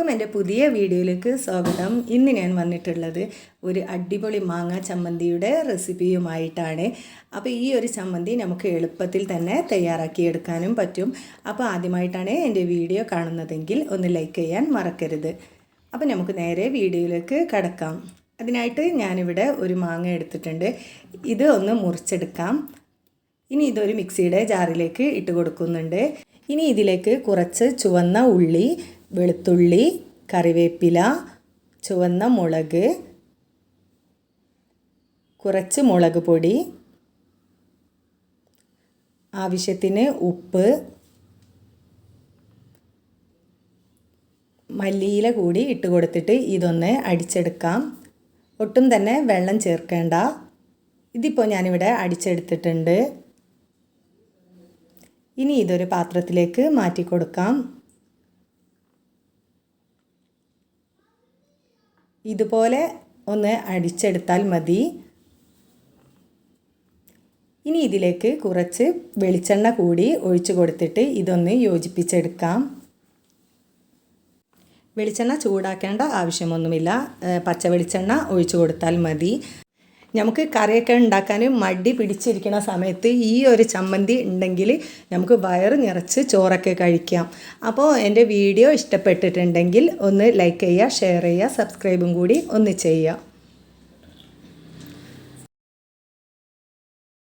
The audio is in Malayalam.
എല്ലാവർക്കും എന്റെ പുതിയ വീഡിയോയിലേക്ക് സ്വാഗതം. ഇന്ന് ഞാൻ വന്നിട്ടുള്ളത് ഒരു അടിപൊളി മാങ്ങ ചമ്മന്തിയുടെ റെസിപ്പിയുമായിട്ടാണ്. അപ്പോൾ ഈ ഒരു ചമ്മന്തി നമുക്ക് എളുപ്പത്തിൽ തന്നെ തയ്യാറാക്കിയെടുക്കാനും പറ്റും. അപ്പോൾ ആദ്യമായിട്ടാണ് എന്റെ വീഡിയോ കാണുന്നതെങ്കിൽ ഒന്ന് ലൈക്ക് ചെയ്യാൻ മറക്കരുത്. അപ്പോൾ നമുക്ക് നേരെ വീഡിയോയിലേക്ക് കടക്കാം. അതിനായിട്ട് ഞാനിവിടെ ഒരു മാങ്ങ എടുത്തിട്ടുണ്ട്. ഇത് ഒന്ന് മുറിച്ചെടുക്കാം. ഇനി ഇതൊരു മിക്സിയുടെ ജാറിലേക്ക് ഇട്ട് കൊടുക്കുന്നുണ്ട്. ഇനി ഇതിലേക്ക് കുറച്ച് ചുവന്ന ഉള്ളി വെളുത്തുള്ളി കറിവേപ്പില ചുവന്ന മുളക് കുറച്ച് മുളക് പൊടി ആവശ്യത്തിന് ഉപ്പ് മല്ലിയില കൂടി ഇട്ട് കൊടുത്തിട്ട് ഇതൊന്ന് അടിച്ചെടുക്കാം. ഒട്ടും തന്നെ വെള്ളം ചേർക്കേണ്ട. ഇതിപ്പോൾ ഞാനിവിടെ അടിച്ചെടുത്തിട്ടുണ്ട്. ഇനി ഇതൊരു പാത്രത്തിലേക്ക് മാറ്റി കൊടുക്കാം ഇതുപോലെ ഒന്ന് അടിച്ചെടുത്താൽ മതി. ഇനി ഇതിലേക്ക് കുറച്ച് വെളിച്ചെണ്ണ കൂടി ഒഴിച്ചു കൊടുത്തിട്ട് ഇതൊന്ന് യോജിപ്പിച്ചെടുക്കാം. വെളിച്ചെണ്ണ ചൂടാക്കേണ്ട ആവശ്യമൊന്നുമില്ല. പച്ച വെളിച്ചെണ്ണ ഒഴിച്ചു കൊടുത്താൽ മതി. നമുക്ക് കറിയൊക്കെ ഉണ്ടാക്കാൻ മടി പിടിച്ചിരിക്കുന്ന സമയത്ത് ഈ ഒരു ചമ്മന്തി ഉണ്ടെങ്കിൽ നമുക്ക് വയറ് നിറച്ച് ചോറൊക്കെ കഴിക്കാം. അപ്പോൾ എന്റെ വീഡിയോ ഇഷ്ടപ്പെട്ടിട്ടുണ്ടെങ്കിൽ ഒന്ന് ലൈക്ക് ചെയ്യുക ഷെയർ ചെയ്യുക സബ്സ്ക്രൈബും കൂടി ഒന്ന് ചെയ്യുക.